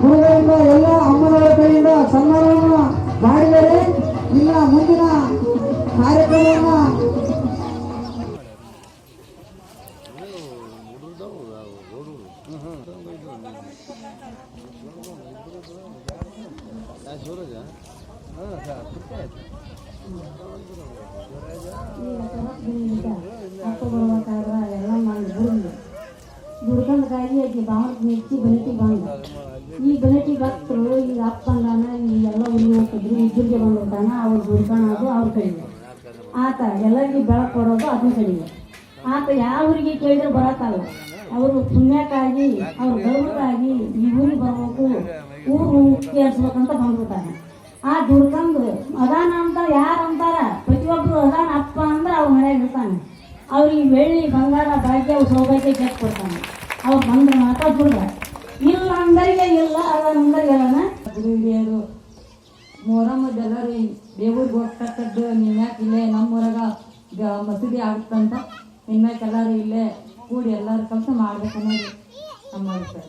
ಗುರುಗಳಿಂದ ಎಲ್ಲ ಅಮ್ಮನವರ ಕಡೆಯಿಂದ ಸನ್ಮಾನವನ್ನು ಮಾಡಿದರೆ ಇನ್ನ ಮುಂದಿನ ಕಾರ್ಯಕ್ರಮವನ್ನು ಸೂರಜ ಹಾಂ ಸರ್ ಕಾಯಿ ಆಕಿ ಮೆಚ್ಚಿ ಬನಟಿ ಬಂದ ಈ ಬೆಳಟಿ ಭಕ್ತರು ಈಗ ಅಪ್ಪ ಅಂದಾನ ಈ ಎಲ್ಲ ಉಳಿಯೋಕಿದ್ರು ಇಬ್ಬರಿಗೆ ಬಂದಿರ್ತಾನ ಅವ್ರು ದುಡ್ಕೊಳ್ಳೋದು ಅವ್ರ ಕಡಿಮೆ. ಆತ, ಎಲ್ಲರಿಗೂ ಬೆಳಕು ಕೊಡೋದು ಅದು ಕಡಿಮೆ. ಆತ ಯಾವ್ರಿಗೆ ಕೇಳಿದ್ರು ಬರತ್ತಲ್ಲ. ಅವರು ಪುಣ್ಯಕ್ಕಾಗಿ, ಅವ್ರ ಗೌರವಕ್ಕಾಗಿ ಈ ಊರಿಗೆ ಬರಬೇಕು, ಊರು ಕೇಳಿಸ್ಬೇಕಂತ ಬಂದ್ಬಿಡ್ತಾನೆ ಆ ದುಡ್ಕಂದು ಅದಾನ ಅಂತ, ಯಾರು ಅಂತಾರ? ಪ್ರತಿಯೊಬ್ಬರು ಅದಾನ, ಅಪ್ಪ ಅಂದ್ರೆ ಅವ್ರ ಮನೆಯಾಗಿರ್ತಾನೆ ಅವ್ರಿಗೆ ಬೆಳ್ಳಿ, ಬಂಗಾರ, ಭಾಗ್ಯ, ಸೌಭಾಗ್ಯ ಕೊಡ್ತಾನೆ. ಅವ್ರು ಬಂದ್ರೆ ಮಾತ್ರ ದುಡ್ಡ ಇಲ್ಲ ಅಂದರಿಗೆ ಇಲ್ಲ ಅದ ಅಂದರಿಗೆ ಅದಾನ ಮೊಹರಮ್ ಜನರು ದೇವ್ರಿಗೆ ಹೋಗ್ತಕ್ಕದ್ದು ನಿಮ್ಯಾಕ ಇಲ್ಲೇ ನಮ್ಮೂರಾಗ ಮಸೀದಿ ಆಗುತ್ತಂತ. ನಿಮ್ಯಾಕ ಎಲ್ಲರೂ ಇಲ್ಲೇ ಕೂಡಿ ಎಲ್ಲರೂ ಕೆಲಸ ಮಾಡ್ಬೇಕನ್ನೋದು ನಮ್ಮ ಅಭಿಪ್ರಾಯ.